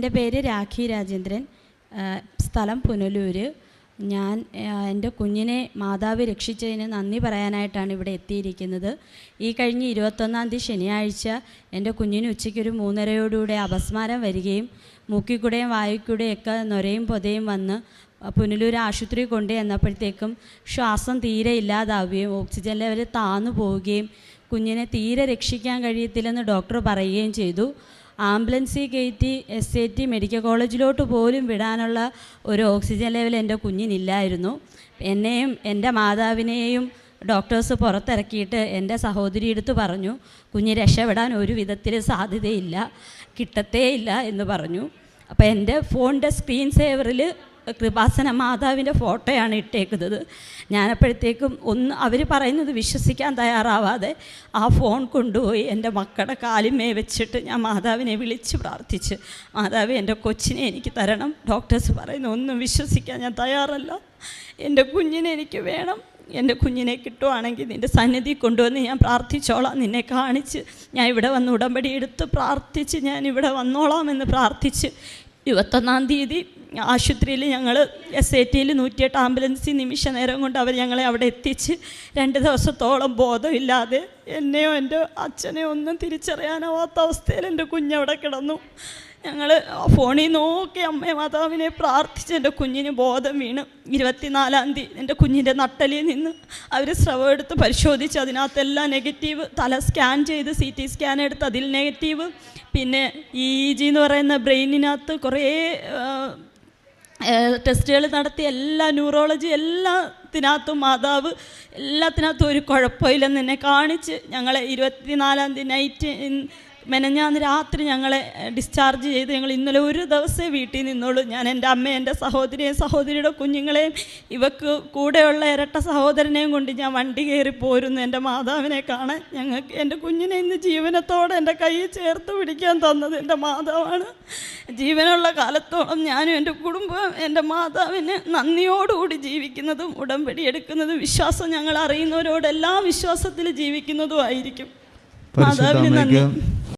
എന്റെ പേര് രാഖി രാജേന്ദ്രൻ. സ്ഥലം പുനലൂര്. ഞാൻ എന്റെ കുഞ്ഞിനെ മാതാവ് രക്ഷിച്ചതിന് നന്ദി പറയാനായിട്ടാണ് ഇവിടെ എത്തിയിരിക്കുന്നത്. ഈ കഴിഞ്ഞ ഇരുപത്തൊന്നാം തീയതി ശനിയാഴ്ച എന്റെ കുഞ്ഞിന് ഉച്ചയ്ക്കൊരു മൂന്നരയോടുകൂടെ അപസ്മാരം വരികയും മൂക്കിക്കൂടെയും വായിക്കൂടെയും ഒക്കെ നൊരയും പൊതയും വന്ന് പുനലൂർ ആശുപത്രി കൊണ്ടു ചെന്നപ്പോഴത്തേക്കും ശ്വാസം തീരെ ഇല്ലാതാവുകയും ഓക്സിജൻ ലെവൽ താന്നു പോവുകയും കുഞ്ഞിനെ തീരെ രക്ഷിക്കാൻ കഴിയത്തില്ലെന്ന് ഡോക്ടർ പറയുകയും ചെയ്തു. ആംബുലൻസിൽ കയറ്റി എസ് ഐ ടി മെഡിക്കൽ കോളേജിലോട്ട് പോലും വിടാനുള്ള ഒരു ഓക്സിജൻ ലെവൽ എന്റെ കുഞ്ഞിനില്ലായിരുന്നു. എന്നെയും എന്റെ മാതാവിനെയും ഡോക്ടേഴ്സ് പുറത്തിറക്കിയിട്ട് എന്റെ സഹോദരി എടുത്ത് പറഞ്ഞു കുഞ്ഞ് രക്ഷപ്പെടാൻ ഒരു വിധത്തിൽ സാധ്യതയില്ല കിട്ടത്തേയില്ല എന്ന് പറഞ്ഞു. അപ്പോൾ എന്റെ ഫോണിന്റെ സ്ക്രീൻ സേവറിൽ കൃപാസന മാതാവിന്റെ ഫോട്ടോയാണ് ഇട്ടേക്കുന്നത്. ഞാനപ്പോഴത്തേക്കും ഒന്ന് അവർ പറയുന്നത് വിശ്വസിക്കാൻ തയ്യാറാവാതെ ആ ഫോൺ കൊണ്ടുപോയി എന്റെ മക്കളുടെ കാലിമേ വെച്ചിട്ട് ഞാൻ മാതാവിനെ വിളിച്ച് പ്രാർത്ഥിച്ച് മാതാവ് എന്റെ കൊച്ചിനെ എനിക്ക് തരണം. ഡോക്ടേഴ്സ് പറയുന്ന ഒന്നും വിശ്വസിക്കാൻ ഞാൻ തയ്യാറല്ല. എന്റെ കുഞ്ഞിനെ എനിക്ക് വേണം. എന്റെ കുഞ്ഞിനെ കിട്ടുവാണെങ്കിൽ നിന്റെ സന്നിധി കൊണ്ടുവന്ന് ഞാൻ പ്രാർത്ഥിച്ചോളാം. നിന്നെ കാണിച്ച് ഞാൻ ഇവിടെ വന്ന് ഉടമ്പടി എടുത്ത് പ്രാർത്ഥിച്ച് ഞാൻ ഇവിടെ വന്നോളാം എന്ന് പ്രാർത്ഥിച്ച് ഇരുപത്തൊന്നാം തീയതി ആശുപത്രിയിൽ ഞങ്ങൾ എസ് ഐ ടിയിൽ നൂറ്റിയെട്ട് ആംബുലൻസിൽ നിമിഷ നേരം കൊണ്ട് അവർ ഞങ്ങളെ അവിടെ എത്തിച്ച് രണ്ട് ദിവസത്തോളം ബോധമില്ലാതെ എന്നെയോ എന്റെ അച്ഛനെയോ ഒന്നും തിരിച്ചറിയാനാവാത്ത അവസ്ഥയിൽ എന്റെ കുഞ്ഞവിടെ കിടന്നു. ഞങ്ങൾ ഫോണിൽ നോക്കി അമ്മയെ മാതാവിനെ പ്രാർത്ഥിച്ച് എന്റെ കുഞ്ഞിന് ബോധം വീണ്. ഇരുപത്തിനാലാം തീയതി എന്റെ കുഞ്ഞിന്റെ നട്ടലിൽ നിന്ന് അവർ സ്രവം എടുത്ത് പരിശോധിച്ച് അതിനകത്തെല്ലാം നെഗറ്റീവ്. തല സ്കാൻ ചെയ്ത് സി ടി സ്കാൻ എടുത്ത് അതിൽ നെഗറ്റീവ്. പിന്നെ ഇ ജി എന്ന് പറയുന്ന ബ്രെയിനിനകത്ത് കുറേ ടെസ്റ്റുകൾ നടത്തി എല്ലാ ന്യൂറോളജി എല്ലാത്തിനകത്തും മാതാവ് എല്ലാത്തിനകത്തും ഒരു കുഴപ്പമില്ലെന്ന് എന്നെ കാണിച്ച് ഞങ്ങളെ ഇരുപത്തിനാലാം തീയതി നൈറ്റ് മെനഞ്ഞാന്ന് രാത്രി ഞങ്ങളെ ഡിസ്ചാർജ് ചെയ്ത് ഞങ്ങൾ ഇന്നലെ ഒരു ദിവസമേ വീട്ടിൽ നിന്നുള്ളൂ ഞാൻ എന്റെ അമ്മയും എന്റെ സഹോദരിയെയും സഹോദരിയുടെ കുഞ്ഞുങ്ങളെയും ഇവക്ക് കൂടെയുള്ള ഇരട്ട സഹോദരനെയും കൊണ്ട് ഞാൻ വണ്ടി കയറി പോരുന്നു. എന്റെ മാതാവിനെ കാണാൻ ഞങ്ങൾക്ക് എന്റെ കുഞ്ഞിനെ ഇന്ന് ജീവനത്തോടെ എന്റെ കയ്യിൽ ചേർത്ത് പിടിക്കാൻ തന്നത് എന്റെ മാതാവാണ്. ജീവനുള്ള കാലത്തോളം ഞാനും എന്റെ കുടുംബവും എന്റെ മാതാവിന് നന്ദിയോടുകൂടി ജീവിക്കുന്നതും ഉടമ്പടി എടുക്കുന്നതും വിശ്വാസം ഞങ്ങൾ അറിയുന്നവരോടെല്ലാം വിശ്വാസത്തിൽ ജീവിക്കുന്നതും ആയിരിക്കും. മാതാവിന് നന്ദി.